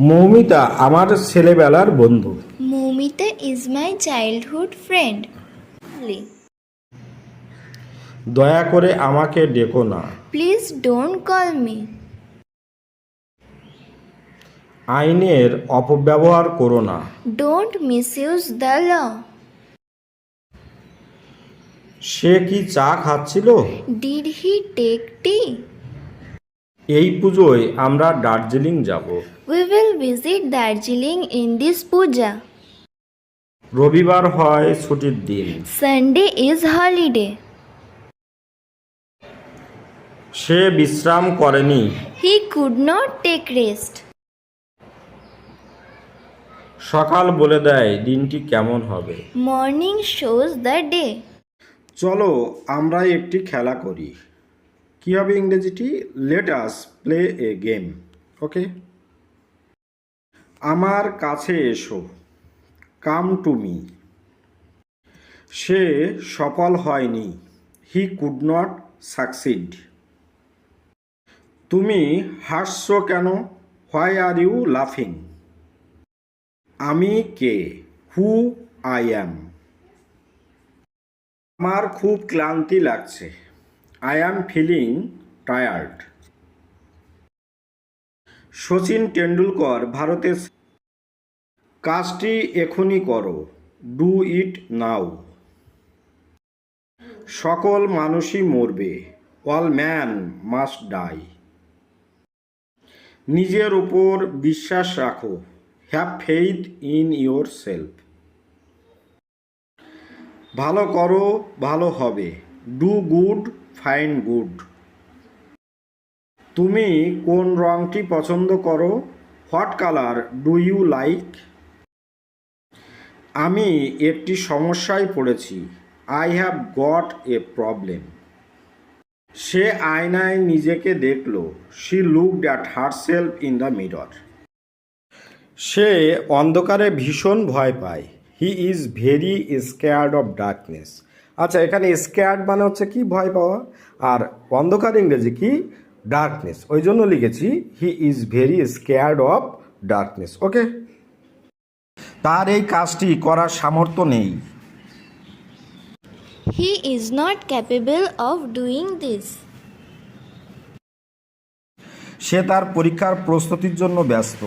মৌমিতা আমার ছেলেবেলার বন্ধু। Moumita is my childhood friend দয়া করে আমাকে ডেকো না। প্লিজ ডোন্ট কল মি আইনের অপব্যবহার করো না। ডোন্ট মিস ইউজ দ্য সে কি চা খাচ্ছিল? ডিড হি টেক টি এই পুজোয় আমরা দার্জিলিং যাব। We will visit Darjeeling in this Puja রবিবার হয় ছুটির দিন। সানডে ইজ হলিডে সে বিশ্রাম করেনি। He could not take rest সকাল বলে দেয় দিনটি কেমন হবে? মর্নিং শোজ দ্য ডে চলো আমরা একটি খেলা করি। কি হবে ইংরেজিটি let us play a game okay আমার কাছে এসো। কাম টু মি সে সফল হয়নি। হি কুড নট সাকসিড তুমি হাসছ কেন? হোয়াই আর ইউ লাফিং আমি কে? হু আই অ্যাম আমার খুব ক্লান্তি লাগছে। I am feeling tired Sachin Tendulkar ভারতের কাজটি এখনই করো। ডু ইট নাও সকল মানুষই মরবে। অল ম্যান মাস্ট ডাই নিজের উপর বিশ্বাস রাখো। Have faith in yourself ভালো করো, ভালো হবে। ডু গুড ফাইন গুড তুমি কোন রংটি পছন্দ করো? What colour do you like আমি একটি সমস্যায় পড়েছি। I have got a problem সে আয়নায় নিজেকে দেখল। She looked at herself in the mirror সে অন্ধকারে ভীষণ ভয় পায়। He is very scared of darkness আচ্ছা এখানে স্কেয়ার্ড মানে হচ্ছে কি? ভয় পাওয়া। আর অন্ধকার ইংরেজি কি? ডার্কনেস ওই জন্য লিখেছি he is very scared of darkness okay তার এই কাজটি করার সামর্থ্য নেই। He is not capable of doing this সে তার পরীক্ষার প্রস্তুতির জন্য ব্যস্ত।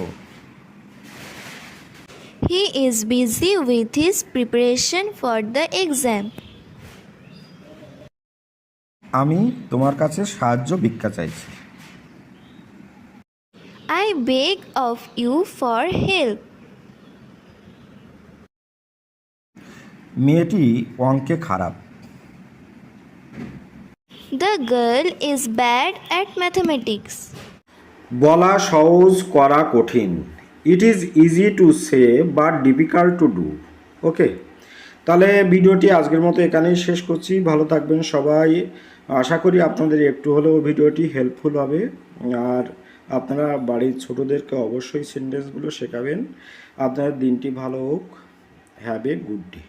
He is busy with his preparation for the exam. আমি তোমার কাছে সাহায্য ভিক্ষা চাইছি I beg of you for help. মেয়েটি অঙ্কে খারাপ the girl is bad at mathematics. বলা সহজ করা কঠিন it is easy to say but difficult to do okay তাহলে ভিডিওটি আজকের মতো এখানেই শেষ করছি। ভালো থাকবেন সবাই। আশা করি আপনাদের একটু হলেও ভিডিওটি হেল্পফুল হবে। আর আপনারা বাড়ির ছোটোদেরকে অবশ্যই সেন্টেন্সগুলো শেখাবেন। আপনার দিনটি ভালো হোক। Have a good day